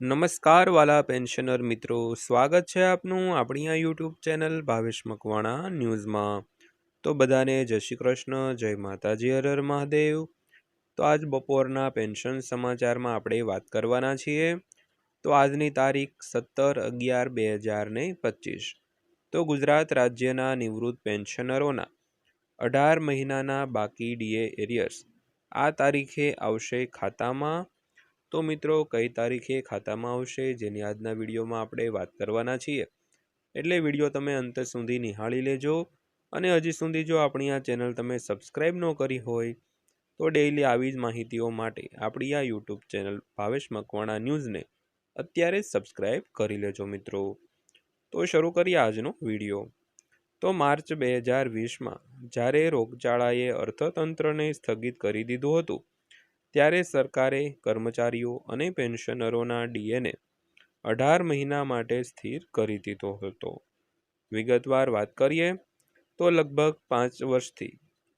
નમસ્કાર વાલા પેન્શનર મિત્રો, સ્વાગત છે આપનું આપણી આ યુટ્યુબ ચેનલ ભાવેશ મકવાણા ન્યૂઝમાં. તો બધાને જય શ્રી કૃષ્ણ, જય માતાજી હરર મહાદેવ. તો આજ બપોરના પેન્શન સમાચારમાં આપણે વાત કરવાના છીએ. તો આજની તારીખ સત્તર અગિયાર બે હજાર ને પચીસ. તો ગુજરાત રાજ્યના નિવૃત્ત પેન્શનરોના અઢાર મહિનાના બાકી ડીએ એરિયર્સ આ તારીખે આવશે ખાતામાં. તો મિત્રો, કઈ તારીખે ખાતામાં આવશે જેની આજના વિડીયોમાં આપણે વાત કરવાના છીએ? એટલે વીડિયો તમે અંત સુધી નિહાળી લેજો અને હજી સુધી જો આપણી આ ચેનલ તમે સબસ્ક્રાઈબ ન કરી હોય, તો ડેઈલી આવી જ માહિતીઓ માટે આપણી આ યુટ્યુબ ચેનલ ભાવેશ મકવાણા ન્યૂઝને અત્યારે જ સબસ્ક્રાઈબ કરી લેજો મિત્રો. તો શરૂ કરીએ આજનો વીડિયો. તો માર્ચ બે હજાર વીસમાં જ્યારે રોગચાળાએ અર્થતંત્રને સ્થગિત કરી દીધું હતું ત્યારે સરકારે કર્મચારીઓ અને પેન્શનરોના ડીએને અઢાર મહિના માટે સ્થિર કરી દીધો હતો. વિગતવાર વાત કરીએ તો લગભગ પાંચ વર્ષથી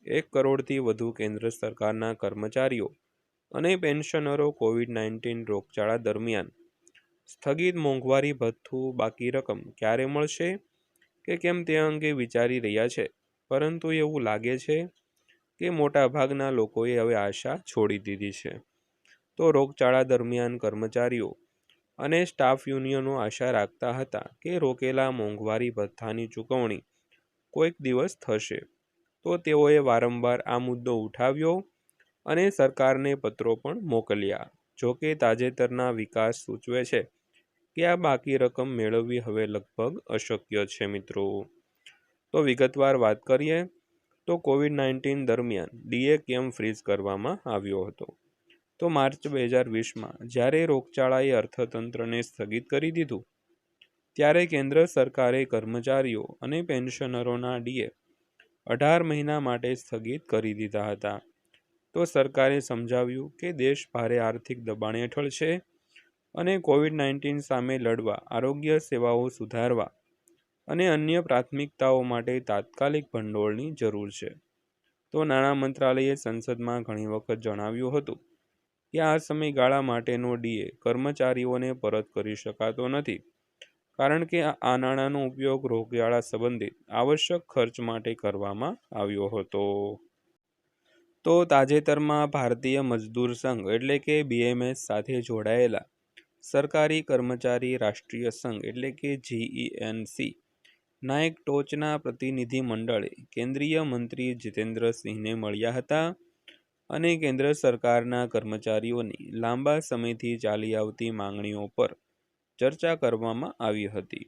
એક કરોડથી વધુ કેન્દ્ર સરકારના કર્મચારીઓ અને પેન્શનરો કોવિડ નાઇન્ટીન રોગચાળા દરમિયાન સ્થગિત મોંઘવારી ભથ્થું બાકી રકમ ક્યારે મળશે કે કેમ તે અંગે વિચારી રહ્યા છે, પરંતુ એવું લાગે છે કે મોટાભાગના લોકોએ હવે આશા છોડી દીધી છે. તો રોગચાળા દરમિયાન કર્મચારીઓ અને સ્ટાફ યુનિયનો આશા રાખતા હતા કે રોકેલા મોંઘવારી ભથ્થાની ચૂકવણી કોઈક દિવસ થશે. તો તેઓએ વારંવાર આ મુદ્દો ઉઠાવ્યો અને સરકારને પત્રો પણ મોકલ્યા. જોકે તાજેતરના વિકાસ સૂચવે છે કે આ બાકી રકમ મેળવવી હવે લગભગ અશક્ય છે મિત્રો. તો વિગતવાર વાત કરીએ તો કોવિડ નાઇન્ટીન દરમિયાન ડીએ કેમ ફ્રીઝ કરવામાં આવ્યો હતો? તો માર્ચ બે હજાર વીસમાં જ્યારે રોગચાળાએ અર્થતંત્રને સ્થગિત કરી દીધું, ત્યારે કેન્દ્ર સરકારે કર્મચારીઓ અને પેન્શનરોના ડીએ અઢાર મહિના માટે સ્થગિત કરી દીધા હતા. તો સરકારે સમજાવ્યું કે દેશ ભારે આર્થિક દબાણ હેઠળ છે અને કોવિડ નાઇન્ટીન સામે લડવા, આરોગ્ય સેવાઓ સુધારવા અને અન્ય પ્રાથમિકતાઓ માટે તાત્કાલિક ભંડોળની જરૂર છે. તો નાણાં મંત્રાલયે સંસદમાં ઘણી વખત જણાવ્યું હતું કે આ સમયગાળા માટેનો ડીએ કર્મચારીઓને પરત કરી શકાતો નથી, કારણ કે આ નાણાંનો ઉપયોગ રોગચાળા સંબંધિત આવશ્યક ખર્ચ માટે કરવામાં આવ્યો હતો. તો તાજેતરમાં ભારતીય મજદૂર સંઘ એટલે કે બીએમએસ સાથે જોડાયેલા સરકારી કર્મચારી રાષ્ટ્રીય સંઘ એટલે કે જીઈએનસી ના એક ટોચના પ્રતિનિધિ મંડળે કેન્દ્રીય મંત્રી જીતેન્દ્રસિંહને મળ્યા હતા અને કેન્દ્ર સરકારના કર્મચારીઓની લાંબા સમયથી ચાલી આવતી માંગણીઓ પર ચર્ચા કરવામાં આવી હતી.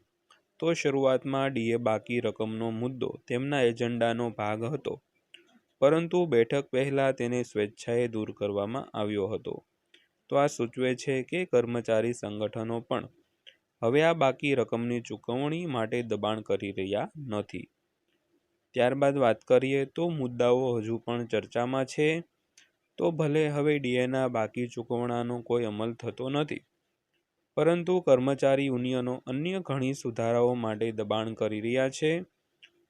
તો શરૂઆતમાં ડીએ બાકી રકમનો મુદ્દો તેમના એજન્ડાનો ભાગ હતો, પરંતુ બેઠક પહેલાં તેને સ્વેચ્છાએ દૂર કરવામાં આવ્યો હતો. તો આ સૂચવે છે કે કર્મચારી સંગઠનો પણ હવે આ બાકી રકમની ચૂકવણી માટે દબાણ કરી રહ્યા નથી. ત્યારબાદ વાત કરીએ તો મુદ્દાઓ હજુ પણ ચર્ચામાં છે. તો ભલે હવે ડીએના બાકી ચૂકવણાનો કોઈ અમલ થતો નથી, પરંતુ કર્મચારી યુનિયનો અન્ય ઘણી સુધારાઓ માટે દબાણ કરી રહ્યા છે.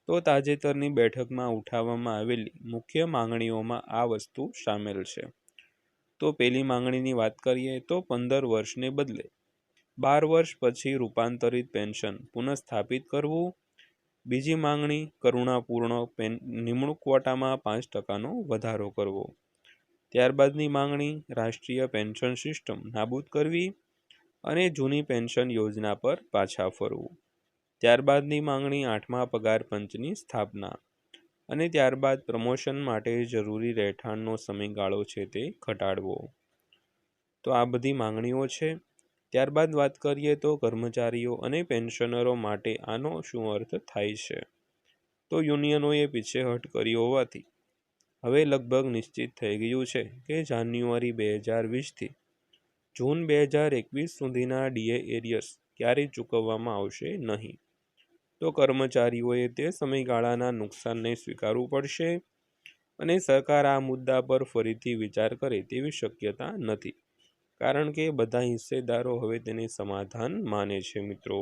તો તાજેતરની બેઠકમાં ઉઠાવવામાં આવેલી મુખ્ય માંગણીઓમાં આ વસ્તુ સામેલ છે. તો પેલી માંગણીની વાત કરીએ તો પંદર વર્ષને બદલે બાર વર્ષ પછી રૂપાંતરિત પેન્શન પુનઃસ્થાપિત કરવું. બીજી માંગણી, કરુણાપૂર્ણ પેન, નિમણૂક ક્વોટામાં પાંચ ટકાનો વધારો કરવો. ત્યારબાદની માંગણી, રાષ્ટ્રીય પેન્શન સિસ્ટમ નાબૂદ કરવી અને જૂની પેન્શન યોજના પર પાછા ફરવું. ત્યારબાદની માંગણી, આઠમા પગાર પંચની સ્થાપના અને ત્યારબાદ પ્રમોશન માટે જરૂરી રહેઠાણનો સમયગાળો છે તે ઘટાડવો. તો આ બધી માંગણીઓ છે. ત્યારબાદ વાત કરીએ તો કર્મચારીઓ અને પેન્શનરો માટે આનો શું અર્થ થાય છે? તો યુનિયનોએ પીછેહટ કરી હોવાથી હવે લગભગ નિશ્ચિત થઈ ગયું છે કે જાન્યુઆરી બે હજાર વીસથી જૂન બે હજાર એકવીસ સુધીના ડીએ એરિયર્સ ક્યારેય ચૂકવવામાં આવશે નહીં. તો કર્મચારીઓએ તે સમયગાળાના નુકસાનને સ્વીકારવું પડશે અને સરકાર આ મુદ્દા પર ફરીથી વિચાર કરે તેવી શક્યતા નથી. કારણ કે બધા હિસ્સેદારો હવે તેને સમાધાન માને છે, મિત્રો.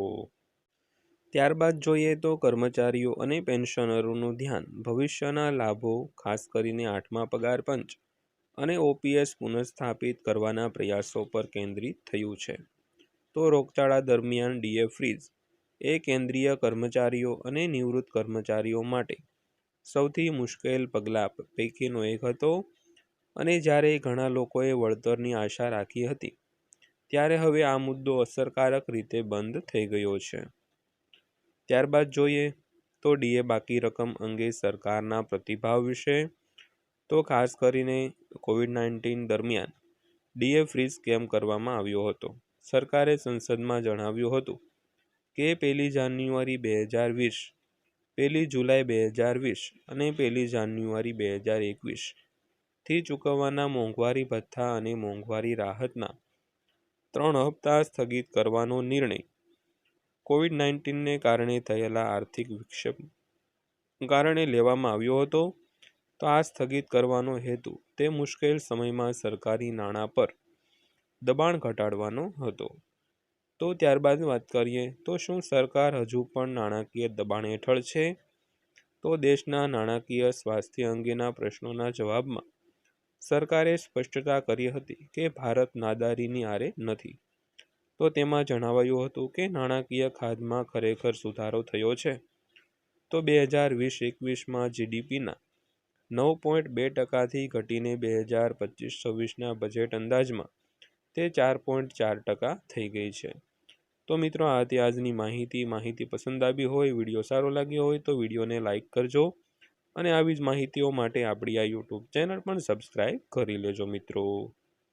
ત્યારબાદ જોઈએ તો કર્મચારીઓ અને પેન્શનરોનું ધ્યાન. ભવિષ્યના લાભો, ખાસ કરીને આઠમા પગાર પંચ અને ઓપીએસ પુનઃસ્થાપિત કરવાના પ્રયાસો પર કેન્દ્રિત થયું છે. તો રોગચાળા દરમિયાન ડીએ ફ્રીઝ એ કેન્દ્રીય કર્મચારીઓ અને નિવૃત્ત કર્મચારીઓ માટે સૌથી મુશ્કેલ પગલાં પૈકીનો એક હતો અને જ્યારે ઘણા લોકોએ વળતરની આશા રાખી હતી, ત્યારે હવે આ મુદ્દો અસરકારક રીતે બંધ થઈ ગયો છે. ત્યારબાદ જોઈએ તો ડીએ બાકી રકમ અંગે સરકારના પ્રતિભાવ વિશે, તો ખાસ કરીને કોવિડ નાઇન્ટીન દરમિયાન ડીએ ફ્રીઝ કેમ કરવામાં આવ્યો હતો? સરકારે સંસદમાં જણાવ્યું હતું કે પહેલી જાન્યુઆરી બે હજાર વીસ, પહેલી જુલાઈ બે હજાર વીસ અને પહેલી જાન્યુઆરી બે હજાર એકવીસથી ચૂકવવાના મોંઘવારી ભથ્થા અને મોંઘવારી રાહતના ત્રણ હપ્તા સ્થગિત કરવાનો નિર્ણય. કોવિડ નાઇન્ટીનને કારણે થયેલા આર્થિક વિક્ષેપ કારણે લેવામાં આવ્યો હતો. તો આ સ્થગિત કરવાનો હેતુ તે મુશ્કેલ સમયમાં સરકારી નાણાં પર દબાણ ઘટાડવાનો હતો. તો ત્યારબાદ વાત કરીએ તો શું સરકાર હજુ પણ નાણાકીય દબાણ હેઠળ છે? તો દેશના નાણાકીય સ્વાસ્થ્ય અંગેના પ્રશ્નોના જવાબમાં સરકારે સ્પષ્ટતા કરી હતી કે ભારત નાદારીની આરે નથી. તો તેમાં જણાવાયું હતું કે નાણાકીય ખાધમાં ખરેખર સુધારો થયો છે. તો બે હજાર વીસ એકવીસમાં જીડીપીના નવ પોઈન્ટ બે ટકાથી ઘટીને બે હજાર પચીસ છવ્વીસના બજેટ અંદાજમાં તે ચાર પોઈન્ટ ચાર ટકા થઈ ગઈ છે. તો મિત્રો, આ હતી આજની માહિતી. માહિતી પસંદ આવી હોય, વીડિયો સારો લાગ્યો હોય તો વિડીયોને લાઇક કરજો. અને આવી જ માહિતીઓ માટે આપણી આ યુટ્યુબ ચેનલ પણ સબસ્ક્રાઈબ કરી લેજો મિત્રો.